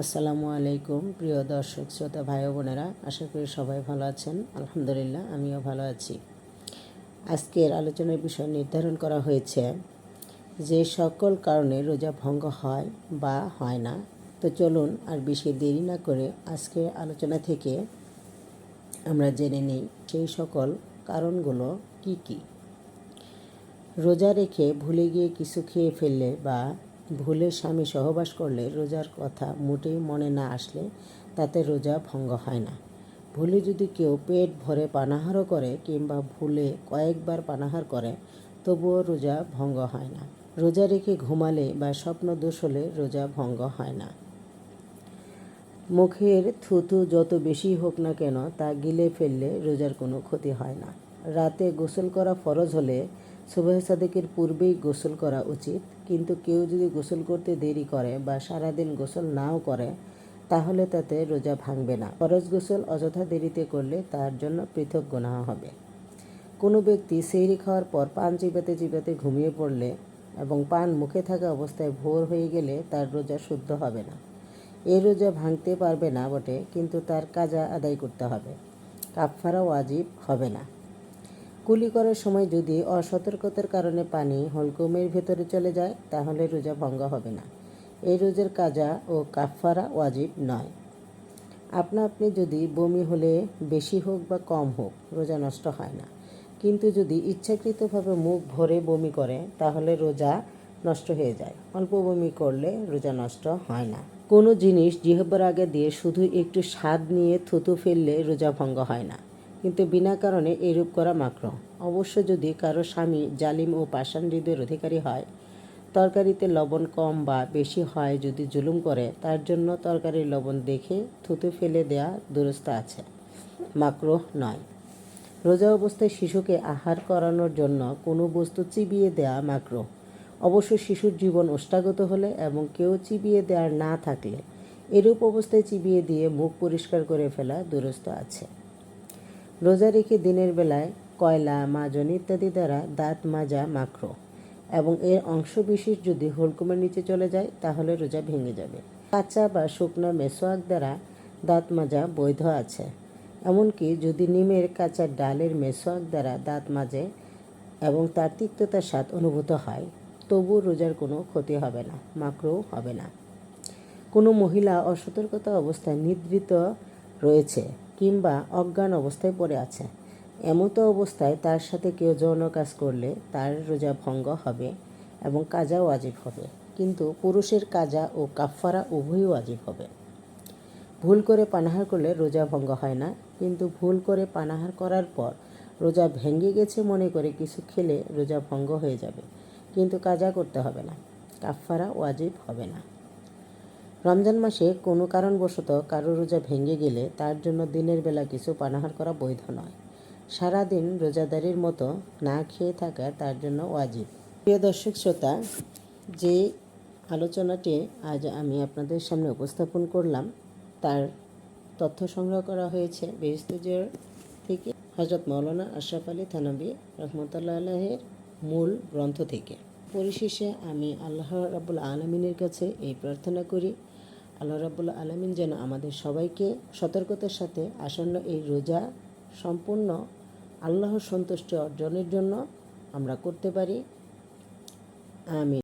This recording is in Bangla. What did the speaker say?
আসসালামু আলাইকুম, প্রিয় দর্শক, শ্রোতা, ভাই বোনেরা। আশা করি সবাই ভালো আছেন। আলহামদুলিল্লাহ, আমিও ভালো আছি। আজকের আলোচনার বিষয় নির্ধারণ করা হয়েছে যে সকল কারণে রোজা ভঙ্গ হয় বা হয় না। তো চলুন আর বেশি দেরি না করে আজকের আলোচনা থেকে আমরা জেনে নিই সেই সকল কারণগুলো কি কি। রোজা রেখে ভুলে গিয়ে কিছু খেয়ে ফেললে বা ভুলে স্বামী সহবাস করলে রোজার কথা মোটেই মনে না আসলে তাতে রোজা ভঙ্গ হয় না। ভুলে যদি কেউ পেট ভরে পানাহারও করে কিংবা ভুলে কয়েকবার পানাহার করে, তবুও রোজা ভঙ্গ হয় না। রোজা রেখে ঘুমালে বা স্বপ্ন দোষ হলে রোজা ভঙ্গ হয় না। মুখের থুতু যত বেশি হোক না কেন তা গিলে ফেললে রোজার কোনো ক্ষতি হয় না। রাতে গোসল করা ফরজ হলে সুবাহ সাদেকের পূর্বেই গোসল করা উচিত। কিন্তু কেউ যদি গোসল করতে দেরি করে বা সারাদিন গোসল নাও করে, তাহলে তাতে রোজা ভাঙবে না। ফরজ গোসল অযথা দেরিতে করলে তার জন্য পৃথক গোনা হবে। কোনো ব্যক্তি সেহরি খাওয়ার পর পান চিবাতে চিবাতে ঘুমিয়ে পড়লে এবং পান মুখে থাকা অবস্থায় ভোর হয়ে গেলে তার রোজা শুদ্ধ হবে না। এই রোজা ভাঙতে পারবে না বটে, কিন্তু তার কাজা আদায় করতে হবে। কাপফারা ওয়াজিব হবে না। কুলি করার সময় যদি অসতর্কতার কারণে পানি হলকুমের ভেতরে চলে যায়, তাহলে রোজা ভঙ্গ হবে না। এই রোজার কাজা ও কাফফারা ওয়াজিব নয়। আপনা আপনি যদি বমি হলে বেশি হোক বা কম হোক, রোজা নষ্ট হয় না। কিন্তু যদি ইচ্ছাকৃতভাবে মুখ ভরে বমি করে, তাহলে রোজা নষ্ট হয়ে যায়। অল্প বমি করলে রোজা নষ্ট হয় না। কোনো জিনিস জিহ্বার আগে দিয়ে শুধু একটু স্বাদ নিয়ে থুতু ফেললে রোজা ভঙ্গ হয় না। কিন্তু বিনা কারণে এরূপ করা মাকর অবশ্য যদি কারও স্বামী জালিম ও পাষাণ হৃদয়ের অধিকারী হয়, তরকারিতে লবণ কম বা বেশি হয় যদি জুলুম করে, তার জন্য তরকারির লবণ দেখে থুতু ফেলে দেয়া দুরস্ত আছে। মাকরোহ নয়। রোজা অবস্থায় শিশুকে আহার করানোর জন্য কোনো বস্তু চিবিয়ে দেয়া মাকরো অবশ্য শিশুর জীবন ওষ্ঠাগত হলে এবং কেউ চিবিয়ে দেওয়ার না থাকলে, এরূপ অবস্থায় চিবিয়ে দিয়ে মুখ পরিষ্কার করে ফেলা দুরস্ত আছে। রোজা রেখে দিনের বেলায় কয়লা, মাজন ইত্যাদি দ্বারা দাঁত মাজা মাখরো এবং এর অংশ বিশেষ যদি হলকুমের নিচে চলে যায়, তাহলে রোজা ভেঙে যাবে। কাঁচা বা শুকনো মেসোয়াক দ্বারা দাঁত মাজা বৈধ আছে। এমনকি যদি নিমের কাঁচা ডালের মেসোয়াক দ্বারা দাঁত মাজে এবং তার তিক্ততার স্বাদ অনুভূত হয় তবু রোজার কোনো ক্ষতি হবে না মাকড়ও হবে না। কোনো মহিলা অসতর্কতা অবস্থায় নিদ্রিত রয়েছে। কিংবা অজ্ঞান অবস্থায় পড়ে আছে। এমতো অবস্থায় তার সাথে কেউ যৌন কাজ করলে তার রোজা ভঙ্গ হবে এবং কাজা ওয়াজিব হবে। কিন্তু পুরুষের কাজা ও কাফফারা উভয়ই ওয়াজিব হবে। ভুল করে পানাহার করলে রোজা ভঙ্গ হয় না, কিন্তু ভুল করে পানাহার করার পর রোজা ভেঙে গেছে মনে করে কিছু খেলে রোজা ভঙ্গ হয়ে যাবে। কিন্তু কাজা করতে হবে না। কাফফারা ওয়াজিব হবে না। রমজান মাসে কোনো কারণবশত কারও রোজা ভেঙে গেলে তার জন্য দিনের বেলা কিছু পানাহার করা বৈধ নয়। সারাদিন রোজাদারির মতো না খেয়ে থাকা তার জন্য ওয়াজিব। প্রিয় দর্শক শ্রোতা, যে আলোচনাটি আজ আমি আপনাদের সামনে উপস্থাপন করলাম, তার তথ্য সংগ্রহ করা হয়েছে বেরিস্তুজের থেকে হজরত মৌলানা আশরাফ আলী থানবী রহমতুল্লাহ মূল গ্রন্থ থেকে। পরিশেষে আমি আল্লাহ রাবুল আলমিনের কাছে এই প্রার্থনা করি, আল্লাহ রাবুল আলমিন যেন আমাদের সবাইকে সতর্কতার সাথে আসন্ন এই রোজা সম্পূর্ণ আল্লাহর সন্তুষ্টি অর্জনের জন্য আমরা করতে পারি। আমি